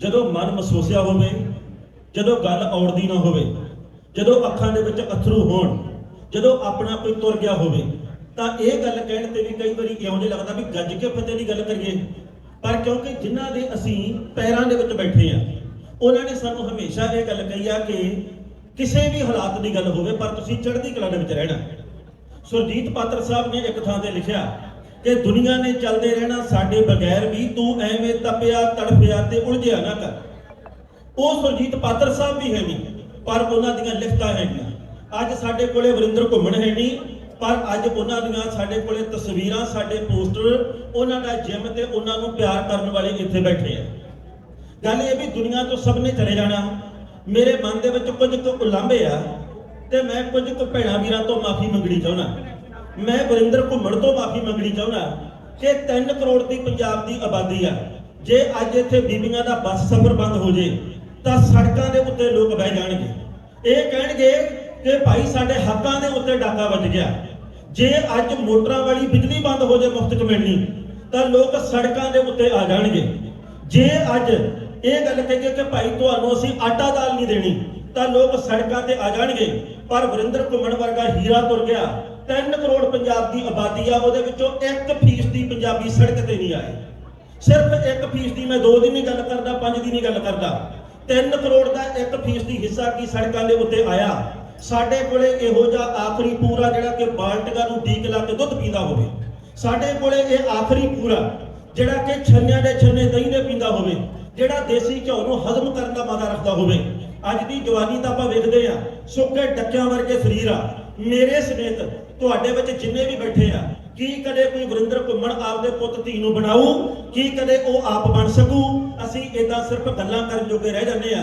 ਜਦੋਂ ਮਨ ਮਸੋਸਿਆ ਹੋਵੇ, ਜਦੋਂ ਗੱਲ ਔੜਦੀ ਨਾ ਹੋਵੇ, ਜਦੋਂ ਅੱਖਾਂ ਦੇ ਵਿੱਚ ਅਥਰੂ ਹੋਣ, ਜਦੋਂ ਆਪਣਾ ਕੋਈ ਤੁਰ ਗਿਆ ਹੋਵੇ, ਤਾਂ ਇਹ ਗੱਲ ਕਹਿਣ ਤੇ ਵੀ ਕਈ ਵਾਰੀ ਇਉਂ ਜਿਹਾ ਲੱਗਦਾ ਵੀ ਗੱਜ ਕੇ ਫਤਿਹ ਦੀ ਗੱਲ ਕਰੀਏ। ਪਰ ਕਿਉਂਕਿ ਜਿਨ੍ਹਾਂ ਦੇ ਅਸੀਂ ਪੈਰਾਂ ਦੇ ਵਿੱਚ ਬੈਠੇ ਆ ਉਹਨਾਂ ਨੇ ਸਾਨੂੰ ਹਮੇਸ਼ਾ ਇਹ ਗੱਲ ਕਹੀ ਆ ਕਿ ਕਿਸੇ ਵੀ ਹਾਲਾਤ ਦੀ ਗੱਲ ਹੋਵੇ, ਪਰ ਤੁਸੀਂ ਚੜ੍ਹਦੀ ਕਲਾ ਦੇ ਵਿੱਚ ਰਹਿਣਾ। ਸੁਰਜੀਤ ਪਾਤਰ ਸਾਹਿਬ ਨੇ ਇੱਕ ਥਾਂ ਤੇ ਲਿਖਿਆ ਕਿ ਦੁਨੀਆ ਨੇ ਚੱਲਦੇ ਰਹਿਣਾ ਸਾਡੇ ਬਗੈਰ ਵੀ, ਤੂੰ ਐਵੇਂ ਤਪਿਆ, ਤੜਫਿਆ ਤੇ ਉਲਝਿਆ ਨਾ ਕਰ। ਉਹ ਸੁਰਜੀਤ ਪਾਤਰ ਸਾਹਿਬ ਵੀ ਹੈ ਨਹੀਂ, ਪਰ ਉਹਨਾਂ ਦੀਆਂ ਲਿਖਤਾਂ ਹੈਗੀਆਂ ਅੱਜ ਸਾਡੇ ਕੋਲੇ ਵਰਿੰਦਰ ਘੁੰਮਣ ਹੈ ਨਹੀਂ, ਪਰ ਅੱਜ ਉਹਨਾਂ ਦੀਆਂ ਸਾਡੇ ਕੋਲੇ ਤਸਵੀਰਾਂ, ਸਾਡੇ ਪੋਸਟਰ, ਉਹਨਾਂ ਦਾ ਜਿਮ ਤੇ ਉਹਨਾਂ ਨੂੰ ਪਿਆਰ ਕਰਨ ਵਾਲੇ ਇੱਥੇ ਬੈਠੇ ਆ। ਗੱਲ ਇਹ ਵੀ ਦੁਨੀਆ ਤੋਂ ਸਭ ਨੇ ਚਲੇ ਜਾਣਾ। ਮੇਰੇ ਮਨ ਦੇ ਵਿੱਚ ਕੁਝ ਕੁ ਉਲਾਂਭੇ ਆ ਤੇ ਮੈਂ ਕੁਝ ਕੁ ਭੈਣਾਂ ਵੀਰਾਂ ਤੋਂ ਮਾਫੀ ਮੰਗਣੀ ਚਾਹੁੰਦਾ। ਮੈਂ ਵਰਿੰਦਰ ਘੁੰਮਣ ਤੋਂ ਮਾਫੀ ਮੰਗਣੀ ਚਾਹੁੰਦਾ ਕਿ 3 ਕਰੋੜ ਦੀ ਪੰਜਾਬ ਦੀ ਆਬਾਦੀ ਆ। ਜੇ ਅੱਜ ਇੱਥੇ ਬੀਬੀਆਂ ਦਾ ਬੱਸ ਸਫ਼ਰ ਬੰਦ ਹੋ ਜੇ, ਤਾਂ ਸੜਕਾਂ ਦੇ ਉੱਤੇ ਲੋਕ ਬਹਿ ਜਾਣਗੇ। ਇਹ ਕਹਿਣਗੇ ਕਿ ਭਾਈ ਸਾਡੇ ਹੱਕਾਂ ਦੇ ਉੱਤੇ ਡਾਕਾ ਵੱਜ ਗਿਆ। ਜੇ ਅੱਜ ਮੋਟਰਾਂ ਵਾਲੀ ਬਿਜਲੀ ਬੰਦ ਹੋ ਜੇ ਮੁਫਤ ਚ ਮਿਲਣੀ ਤਾਂ ਲੋਕ ਸੜਕਾਂ ਦੇ ਉੱਤੇ ਆ ਜਾਣਗੇ। ਜੇ ਅੱਜ ਇਹ ਗੱਲ ਕਹੀਏ ਕਿ ਭਾਈ ਤੁਹਾਨੂੰ ਅਸੀਂ ਆਟਾ ਦਾਲ ਨਹੀਂ ਦੇਣੀ, ਤਾਂ ਲੋਕ ਸੜਕਾਂ ਤੇ ਆ ਜਾਣਗੇ। ਪਰ ਵਰਿੰਦਰ ਘੁੰਮਣ ਵਰਗਾ ਹੀਰਾ ਤੁਰ ਗਿਆ। 3 ਕਰੋੜ ਪੰਜਾਬ ਦੀ ਆਬਾਦੀ ਆ, ਉਹਦੇ ਵਿੱਚੋਂ 1% ਦੀ ਪੰਜਾਬੀ ਸੜਕ ਤੇ ਨਹੀਂ ਆਏ। ਸਿਰਫ 1% ਦੀ ਮੈਂ 2 ਦੀ ਨਹੀਂ ਗੱਲ ਕਰਦਾ 5 ਦੀ ਨਹੀਂ ਗੱਲ ਕਰਦਾ। 3 ਕਰੋੜ ਦਾ 1% ਦੀ ਹਿੱਸਾ ਕੀ ਸੜਕਾਂ ਦੇ ਉੱਤੇ ਆਇਆ? ਸਾਡੇ ਕੋਲੇ ਇਹੋ ਜਿਹਾ ਆਖਰੀ ਪੂਰਾ ਜਿਹੜਾ ਕਿ ਬਾਲਟਿਕਾ ਨੂੰ ਡੀਕ ਲਾ ਕੇ ਦੁੱਧ ਪੀਂਦਾ ਹੋਵੇ। ਸਾਡੇ ਕੋਲੇ ਇਹ ਆਖਰੀ ਪੂਰਾ ਜਿਹੜਾ ਕਿ ਛੰਨਿਆਂ ਦੇ ਛੰਨੇ ਦਹੀਂ ਦੇ ਪੀਂਦਾ ਹੋਵੇ, ਜਿਹੜਾ ਦੇਸੀ ਘਿਓ ਨੂੰ ਹਜ਼ਮ ਕਰਨ ਦਾ ਮਾਦਾ ਰੱਖਦਾ ਹੋਵੇ। ਅੱਜ ਦੀ ਜਵਾਨੀ ਤਾਂ ਆਪਾਂ ਵੇਖਦੇ ਆ ਸੁੱਕੇ ਡੱਕਿਆਂ ਵਰਗੇ ਸਰੀਰ ਆ। ਮੇਰੇ ਸਮੇਤ ਤੁਹਾਡੇ ਵਿੱਚ ਜਿੰਨੇ ਵੀ ਬੈਠੇ ਆ, ਕੀ ਕਦੇ ਕੋਈ ਵਰਿੰਦਰ ਘੁੰਮਣ ਆਪਦੇ ਪੁੱਤ ਧੀ ਨੂੰ ਬਣਾਊ? ਕੀ ਕਦੇ ਉਹ ਆਪ ਬਣ ਸਕੂ? ਅਸੀਂ ਇਦਾਂ ਸਿਰਫ ਗੱਲਾਂ ਕਰਨ ਜੋਗੇ ਰਹਿ ਜਾਂਦੇ ਆ।